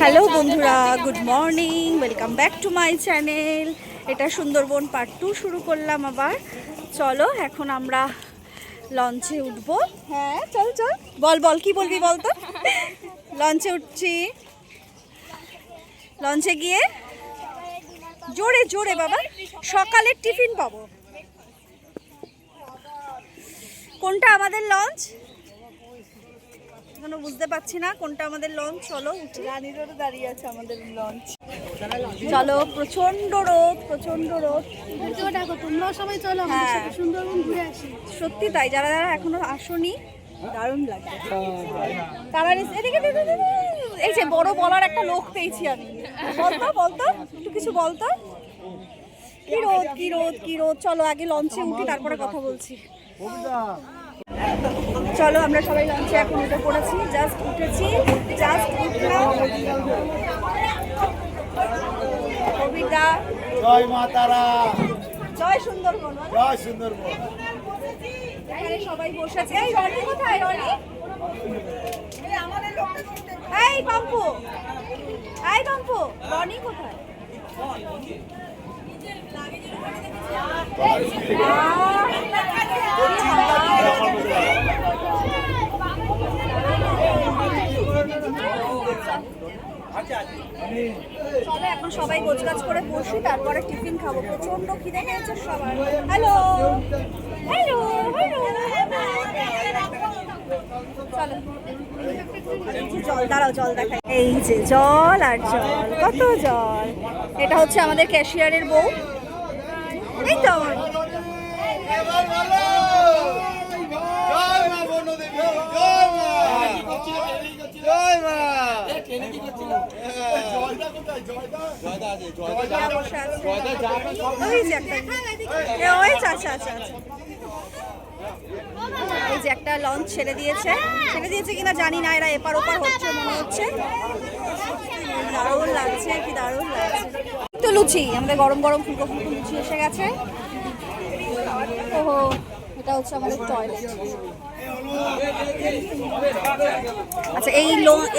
Hello বন্ধুরা good morning welcome back to my channel এটা Sundarban part two শুরু করলাম আবার। চলো এখন আমরা লঞ্চে উঠবো। হ্যাঁ চল চল। বল বল কি বলবি বল তো? লঞ্চে উঠছি। লঞ্চে গিয়ে জোরে জোরে বাবা সকালের টিফিন পাবো। কোনটা আমাদের লঞ্চ এখনও বুঝতে পারছি না কোনটা আমাদের লঞ্চ চলো উঠি। রানীর দাঁড়িয়ে আছে আমাদের লঞ্চ চলো প্রচণ্ড রোদ প্রচণ্ড রোদ। দেখো তোমরাও সবাই চলো হ্যাঁ। সুন্দরবন ঘুরে আসি। সত্যি তাই যারা যারা এখনও আসনি দারুণ লাগবে তারা এদিকে, এদিকে, এদিকে। এই যে বড় বলার একটা লোক পেয়েছি আমি। বলতো বলতো একটু কিছু বলতো কি রোদ কি রোদ কি রোদ। চলো আগে লঞ্চে উঠি তারপরে কথা বলছি। চলো আমরা সবাই লঞ্চে এখন উঠে পড়েছি জাস্ট উঠেছি জাস্ট উঠলাম। কবিতা। জয় মা তারা। জয় সুন্দরবন। জয় সুন্দরবন। এখানে সবাই বসে আছে এই রনি কোথায় রনি? এই পাম্পু এই পাম্পু রনি কোথায়? চলে, এখন সবাই গোছগাছ করে বসি, তারপরে টিফিন খাব। প্রচণ্ড খিদে পেয়েছে সবার। হ্যালো হ্যালো জল দাঁড়াও, জল দেখাই। এই যে জল আর জল, কত জল? এটা হচ্ছে আমাদের ক্যাশিয়ারের বউ। এই তো আচ্ছা আচ্ছা আচ্ছা। এই যে একটা লঞ্চ ছেড়ে দিয়েছে। ছেড়ে দিয়েছে কিনা জানি না, এরা এপার ওপার হচ্ছে, মনে হচ্ছে। দারুণ লাগছে, কি দারুণ লাগছে। লুচি, আমাদের গরম গরম ফুলকো ফুলকো লুচি এসে গেছে। ওহো, এটা হচ্ছে আমাদের টয়লেট আচ্ছা এই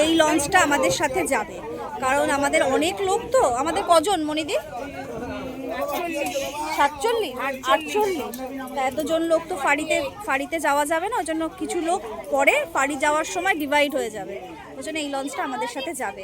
এই লঞ্চটা আমাদের সাথে যাবে, কারণ আমাদের অনেক লোক তো। আমাদের কজন মনিদি সাতচল্লিশ। আটচল্লিশ। এতজন লোক তো ফাঁড়িতে ফাঁড়িতে যাওয়া যাবে না ওই জন্য কিছু লোক পরে ফাঁড়ি যাওয়ার সময় ডিভাইড হয়ে যাবে। ওই জন্য এই লঞ্চটা আমাদের সাথে যাবে।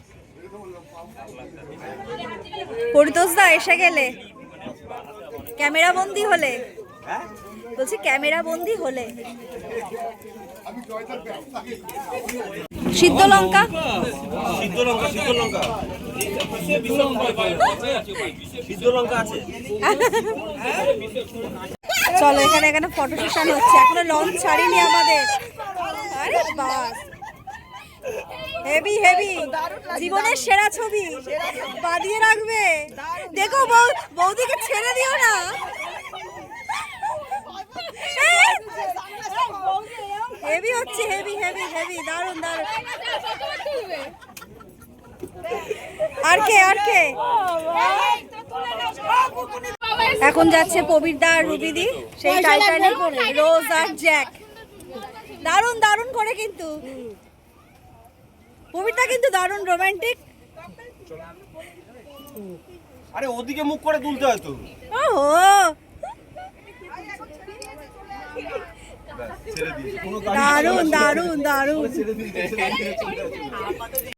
পরিতোষদা এসে গেলে? ক্যামেরা বন্দি হলে? বলছি ক্যামেরা বন্দি হলে? সিদ্ধ লঙ্কা? সিদ্ধ লঙ্কা সিদ্ধ লঙ্কা। সিদ্ধ লঙ্কা আছে। চলো এখানে এখানে ফটো সেশন হচ্ছে। এখনও লঞ্চ ছাড়িনি আমাদের। আরে বাস। হেভি হেভি জীবনের সেরা ছবি। বাদিয়ে রাখবে। দেখো বৌদিকে ছেড়ে দিও না। হেভি হচ্ছে হেভি হেভি হেভি দারুণ দারুণ আর কে আর কে? এখন যাচ্ছে পবিরদা আর রুবিদি সেই টাইটানিক রোজ আর জ্যাক। দারুণ দারুণ করে কিন্তু। পবিরদা কিন্তু দারুণ রোমান্টিক আরে ওদিকে মুখ করে তুলতে হয় তো। ওহো। দারুণ দারুণ দারুণ।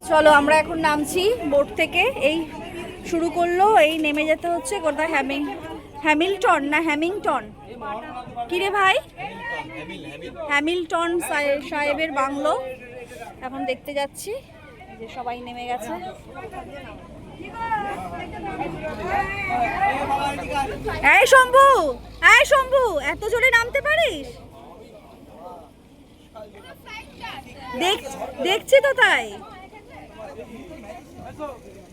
চলো আমরা এখন নামছি বোট থেকে। এই শুরু করল এই নেমে যেতে হচ্ছে কোথায় হ্যামিং হ্যামিল্টন না হ্যামিংটন? কিরে ভাই? হ্যামিল্টন সাহে- সাহেবের বাংলো। এখন দেখতে যাচ্ছি। যে সবাই নেমে গেছে এই শম্ভু এই শম্ভু এত জোরে নামতে পারিস দেখছি তো তাই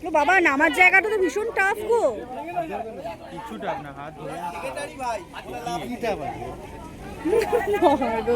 ও বাবা নামার জায়গাটা তো ভীষণ টাফ গো ভীম ভীম আছে তো। আসলে কি আছে? এই যে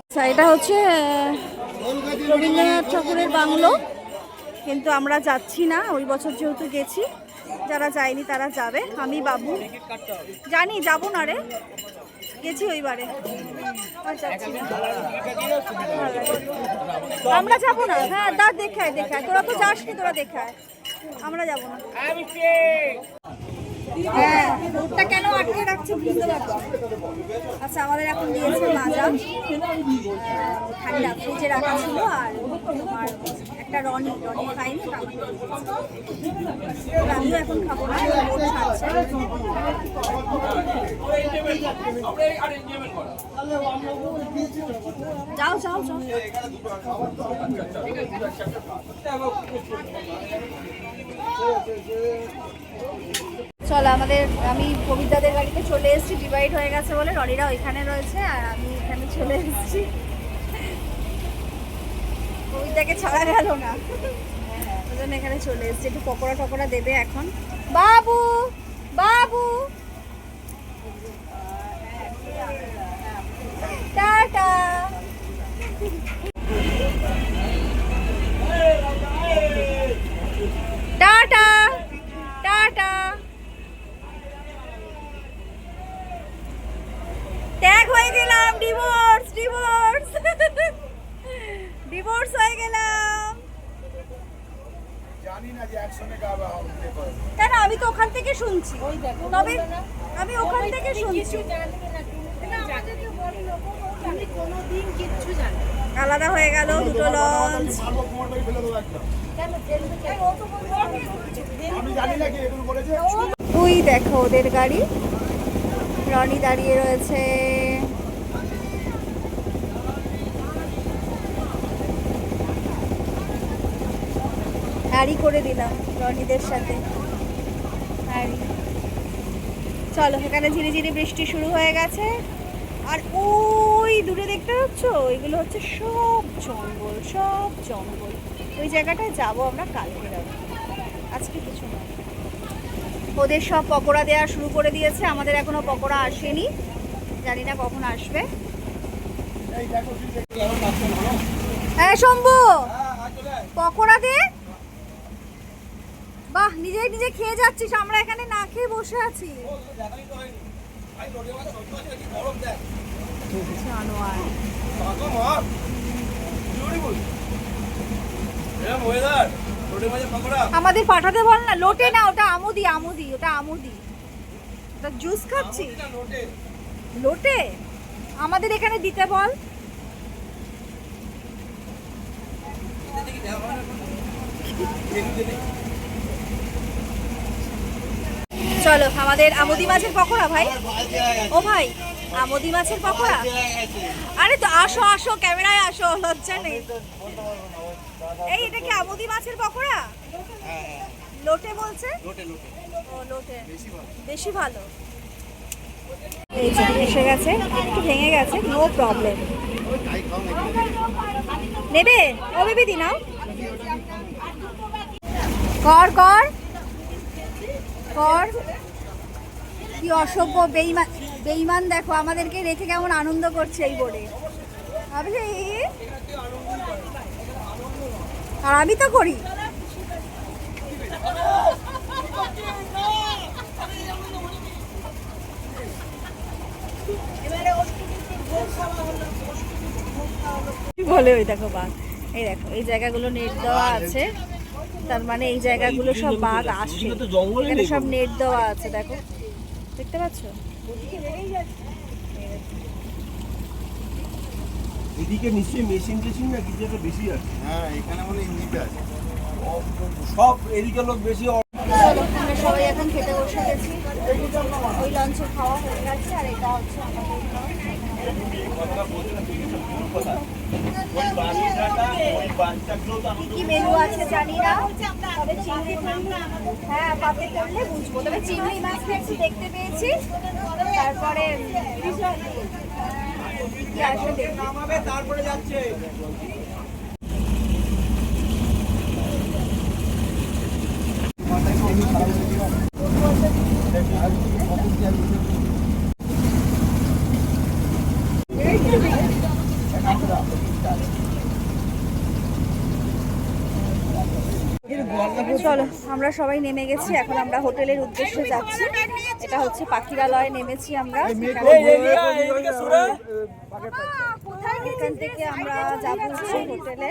আচ্ছা, এটা হচ্ছে রবীন্দ্রনাথ ঠাকুরের বাংলো। কিন্তু আমরা যাচ্ছি না ওই বছর যেহেতু গেছি। যারা যায়নি তারা যাবে। আমি বাবু। জানি যাব না রে। গেছি ওইবারে। আমরা যাব না। হ্যাঁ দা দেখায় দেখায়। তোরা তো যাসনি তোরা দেখায়। আমরা যাব না। হ্যাঁ রোডটা কেন আটকে রাখছে বুঝতে পারছি আচ্ছা আমাদের এখন দিয়েছে মাজা। ঠান্ডা ফ্রিজে রাখা ছিল আর একটা রনি রনি খাইনি আমিও এখন খাব না রোড ছাড়ছে যাও যাও যাও। চলো, আমাদের, আমি কবিতাদের গাড়িতে চলে এসেছি ডিভাইড হয়ে গেছে বলে রনিরা ওইখানে রয়েছে, আর আমি এখানে চলে এসেছি। কবিতাকে ছাড়া গেল না। ওই এখানে চলে এসেছি, একটু পকোড়া টকোড়া দেবে এখন। বাবু বাবু! টাটা! টাটা ত্যাগ হয়ে গেলাম ডিভোর্স ডিভোর্স ডিভোর্স হয়ে গেলাম। জানি না যে একসঙ্গে গাওয়া হবে কেন? আমি তো ওখান থেকে শুনছি। তবে আমি ওখান থেকে শুনছি। আমি কোনোদিন কিচ্ছু জানি আলাদা হয়ে গেল দুটো লঞ্চ করেছে। তুই দেখো ওদের গাড়ি। রনি দাঁড়িয়ে রয়েছে। হ্যারি করে দিলাম রনিদের সাথে। হ্যারি চলো এখানে ধীরে ধীরে বৃষ্টি শুরু হয়ে গেছে। আর ওই দূরে দেখতে পাচ্ছ? ওইগুলো হচ্ছে সব জঙ্গল সব জঙ্গল। ওই জায়গাটায় যাব আমরা কালকে যাব। আজকে কিছু না। ওদের সব পকোড়া দেওয়া শুরু করে দিয়েছে। আমাদের এখনও পকোড়া আসেনি। জানি না কখন আসবে। হ্যাঁ শম্ভু! পকোড়া দে। বাহ, নিজেই নিজে খেয়ে যাচ্ছিস, আমরা এখানে না খেয়ে বসে আছি। আমাদের পাঠাতে বল না, লোটে না, ওটা আমুদি আমুদি, ওটা আমুদি। ওটা জুস খাচ্ছি লোটে? আমাদের এখানে দিতে বল। চলো আমাদের আমুদি মাছের পকোড়া ভাই। ও ভাই আমুদি মাছের পকোড়া? আরে তো আসো আসো ক্যামেরায় আসো লজ্জা নেই। এই এটা কি আমুদি মাছের পকোড়া? লোটে বলছে? ও লোটে। বেশি ভালো। এই যে এসে গেছে। একটু ভেঙে গেছে নো প্রবলেম। নেবে? ও বেবি দি নাও। কর কর। কর। কি অসভ্য বেইমান বেইমান দেখো, আমাদেরকে রেখে কেমন আনন্দ করছে এই বোর্ডে। আর আমি তো করি। বলে ওই দেখো বাঘ? এই দেখো, এই জায়গাগুলো নেট দেওয়া আছে। তার মানে এই জায়গাগুলো সব বাঘ আসে। সব নেট দেওয়া আছে, দেখো। দেখতে পাচ্ছ? এদিকে নিশ্চয়ই মেশিন টেশিন না কিছু একটা বেশি আছে। হ্যাঁ এখানে মানে ইঞ্জিনটা আছে। সব এদিকে লোক বেশি আমরা সবাই এখন খেতে বসে গেছি। ওই লঞ্চে খাওয়া হয়ে গেছে আর এটা হচ্ছে আমাদের কি কি আছে জানি না। হ্যাঁ বুঝব। তবে চিংড়ি মাছটা একটু দেখতে পেয়েছি। তারপরে তারপরে যাচ্ছে। চলো আমরা সবাই নেমে গেছি। এখন আমরা হোটেলের উদ্দেশ্যে যাচ্ছি। এটা হচ্ছে পাখিরালয়ে নেমেছি আমরা। এখান থেকে আমরা যাব হচ্ছে হোটেলে।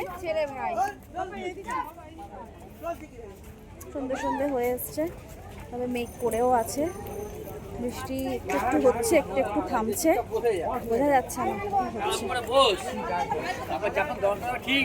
সন্ধে সন্ধে হয়ে এসছে। তবে মেঘ করেও আছে। বৃষ্টি একটু একটু হচ্ছে একটু একটু থামছে। বোঝা যাচ্ছে না হচ্ছে। ঠিক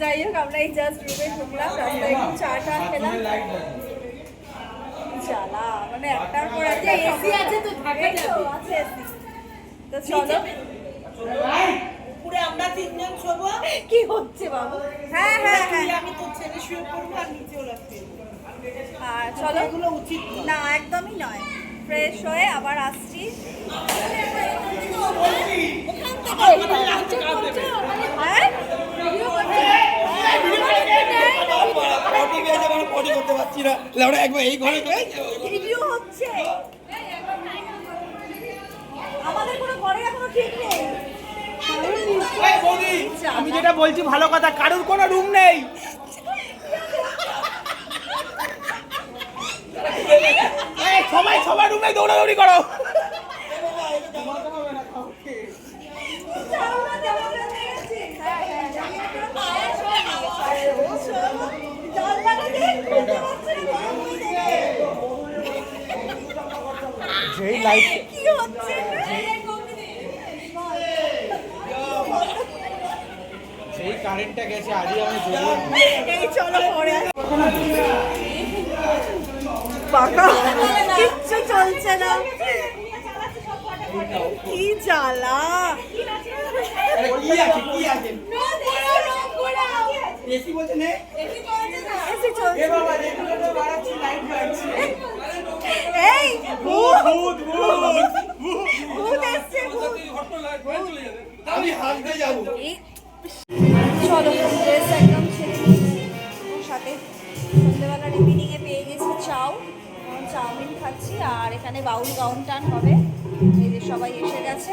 যাই হোক আমরা এই জাস্ট রুমে ঢুকলাম রাস্তায় একটু চা টা খেলাম। জ্বালা মানে একটার পর একটা এসি। আছে তো থাকে আছে AC তো চলো। উপরে আমরা তিনজন শোবো। কি হচ্ছে বাবু? হ্যাঁ হ্যাঁ হ্যাঁ। আমি তোর ছেলে শুয়ে পড়ব আর চলো। এগুলো উচিত না একদমই নয়। ফ্রেশ হয়ে আবার আসছি। আমি যেটা বলছি ভালো কথা কারোর কোনো রুম নেই। সবাই সবার রুমে দৌড়াদৌড়ি করো। হচ্ছে? যেই কারেন্টটা গেছে আজই আমি এই চলো পরে। কিচ্ছু চলছে না। কি জ্বালা। এসে চলছে এই ভূত! ভূত ভূত! ভূত এসছে ভূত! আমি হালতে যাব। চলো ড্রেস একদম ছেড়ে সাথে সন্ধ্যেবেলার ইভিনিংয়ে পেয়ে গেছি চাও। চাউমিন খাচ্ছি আর এখানে বাউল গাউন টান হবে। এই যে সবাই এসে গেছে।